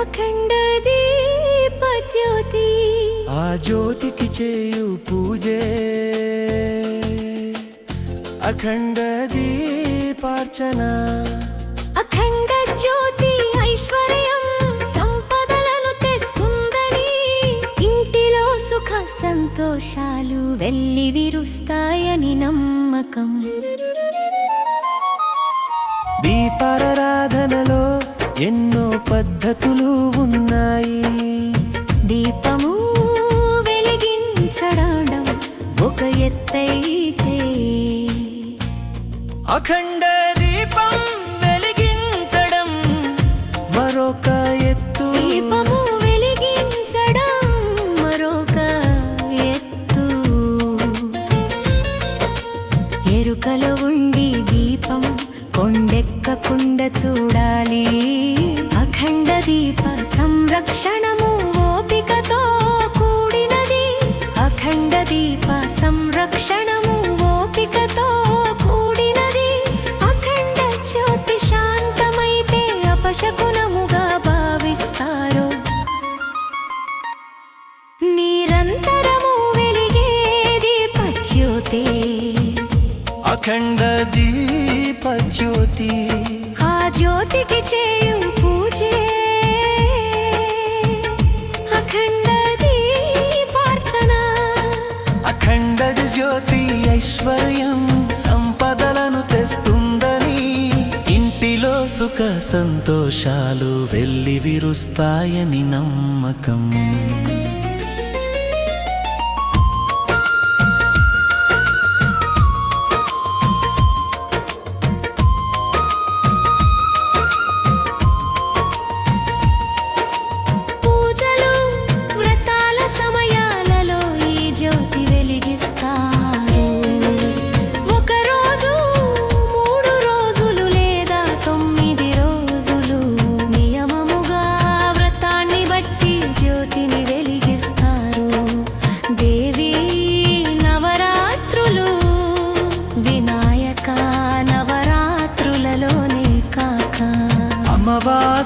అఖండ దీప జ్యోతి ఆ జ్యోతికి చేయు పూజే అఖండ దీపార్చన అఖండ జ్యోతి ఐశ్వర్యం సంపదలను తెస్తుందని। ఇంటిలో సుఖ సంతోషాలు వెళ్ళి విరుస్తాయని నమ్మకం. దీపారాధనలో ఎన్నో పద్ధతులు ఉన్నాయి. దీపము వెలిగించడం ఒక ఎత్తైతే. అఖండ దీపం వెలిగించడం మరొక ఎత్తు. దీపము ఇంటిలో సుఖ సంతోషాలు వెళ్ళి విరుస్తాయని నమ్మకం.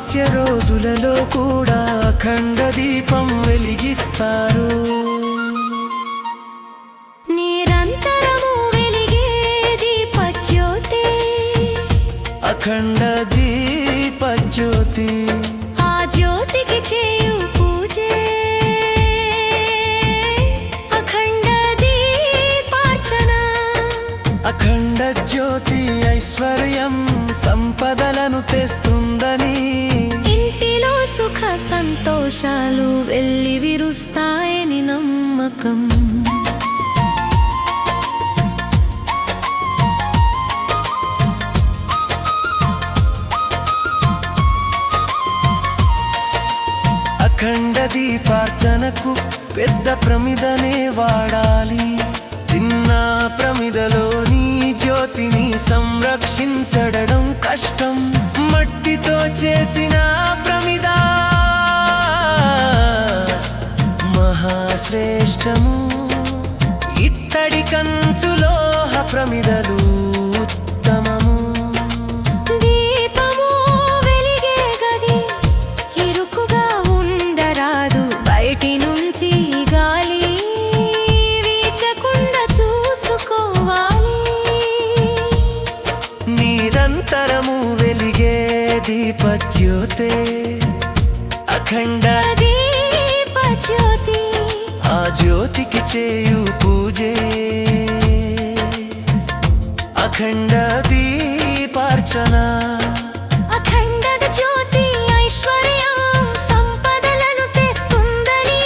అమావాస్య రోజులలో కూడా అఖండ దీపం వెలిగిస్తారు. నిరంతరము వెలిగే దీపజ్యోతి. అఖండ దీప జ్యోతి ఆ జ్యోతికి చేయు పూజే. అఖండ దీపార్చన. అఖండ జ్యోతి ఐశ్వర్యం సంపదలను తెస్తుందని సుఖ సంతోషాలు వెళ్ళి విరుస్తాయని నమ్మకం. అఖండ దీపార్చనకు పెద్ద ప్రమిదనే వాడాలి. చిన్న ప్రమిదలోని జ్యోతిని సంరక్షించడం కష్టం. మట్టితో చేసిన ప్రమిద. మహాశ్రేష్టము ఇత్తడి కంచులోహ ప్రమిదలు ఉత్తమము. దీపము వెలిగే గది ఇరుకుగా ఉండరాదు. బయటి నుంచి గాలి వీచకుండా చూసుకోవాలి. నిరంతరము వెలిగే దీపజ్యోతే అఖండ దీప జ్యోతి ఆ జ్యోతికి చేయు పూజే. అఖండ దీపార్చన. అఖండ జ్యోతి ఐశ్వర్యం సంపదలను తెస్తుందని.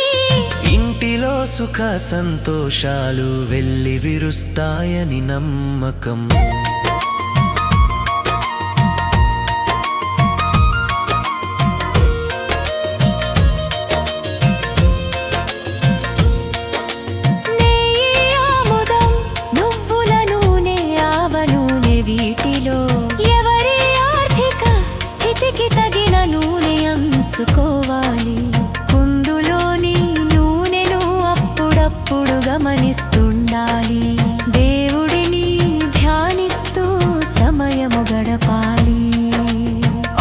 ఇంటిలో సుఖ సంతోషాలు వెళ్ళి విరుస్తాయని నమ్మకం. గమనిస్తుండాలి. దేవుడిని ధ్యానిస్తూ సమయము గడపాలి.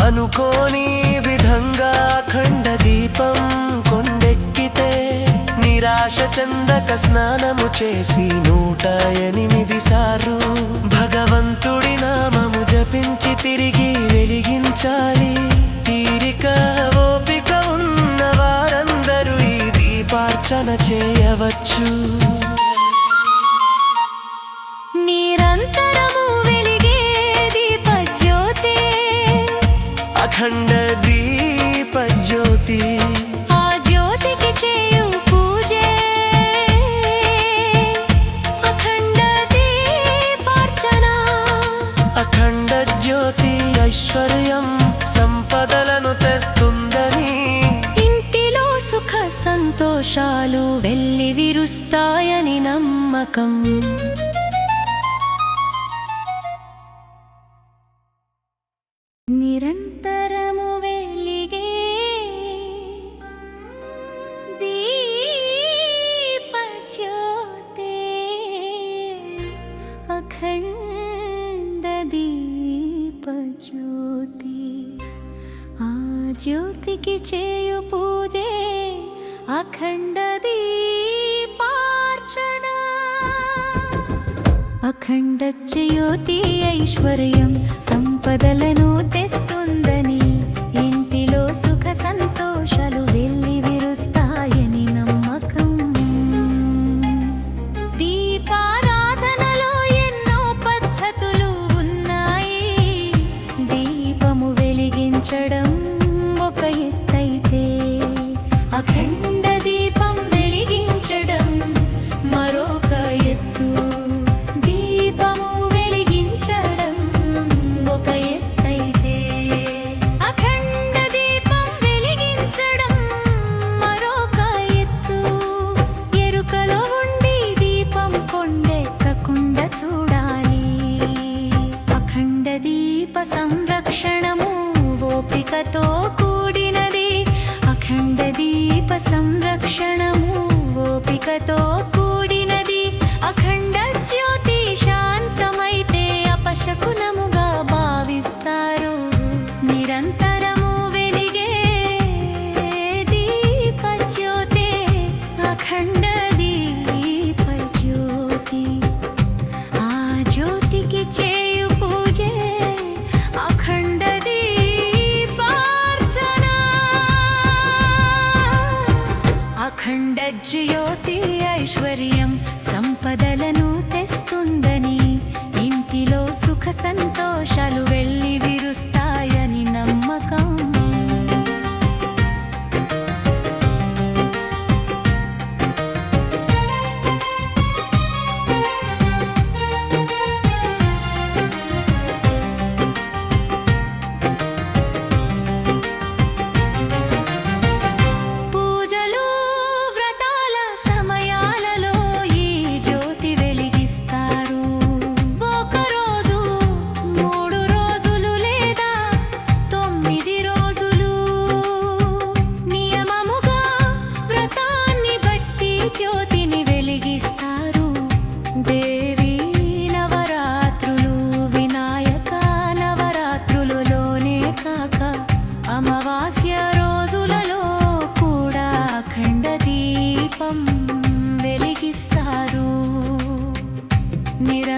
అనుకోని విధంగా ఖండ దీపం కొండెక్కితే నిరాశ చందక స్నానము చేసి నూట ఎనిమిది సార్లు భగవంతుడి నామము జపించి తిరిగి వెలిగించాలి. రక్షణ చేయవచ్చు. నిరంతరము వెలిగేది పజ్యోతి అఖండ దీప జ్యోతి వర్షాలు వెళ్ళి విరుస్తాయని నమ్మకం. నిరంతరము వెలిగే దీపజ్యోతే అఖండ దీపజ్యోతి. ఆ జ్యోతికి చేయు अखण्डदी पार्चना अखण्डच्चयोति ऐश्वर्यं सम्पदलनोते సంతోషాలు వెళ్ళి విరుస్తాయని నమ్మకం.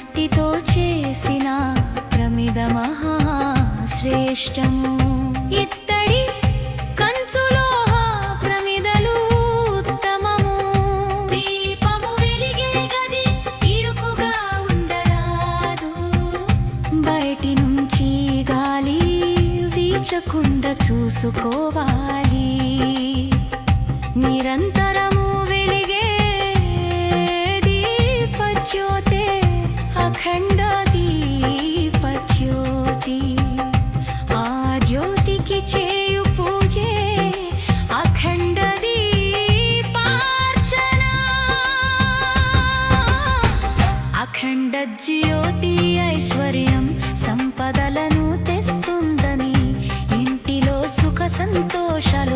మట్టితో చేసిన ప్రమిద మహా శ్రేష్టము ఇత్తడి బయటి నుంచి గాలి వీచకుండా చూసుకోవాలి. నిరంతరము వెలిగే ఆ జ్యోతికి చేయు అఖండ జ్యోతి ఐశ్వర్యం సంపదలను తెస్తుందని ఇంటిలో సుఖ సంతోషాలు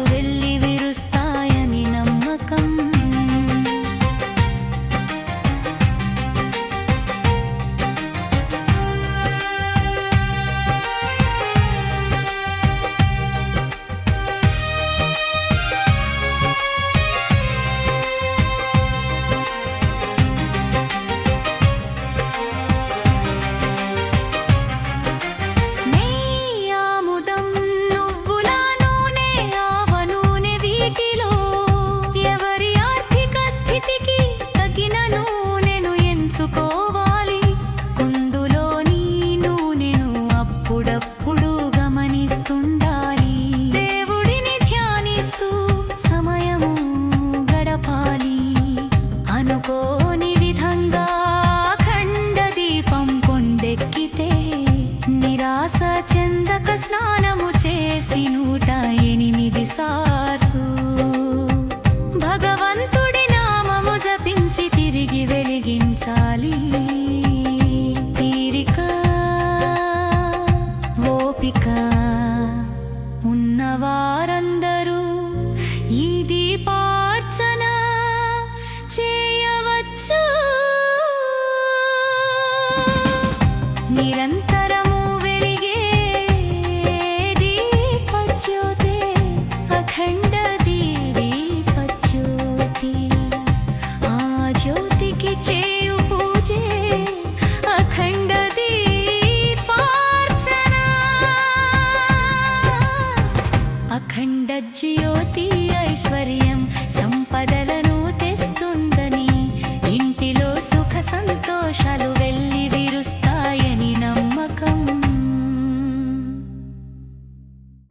eres tú.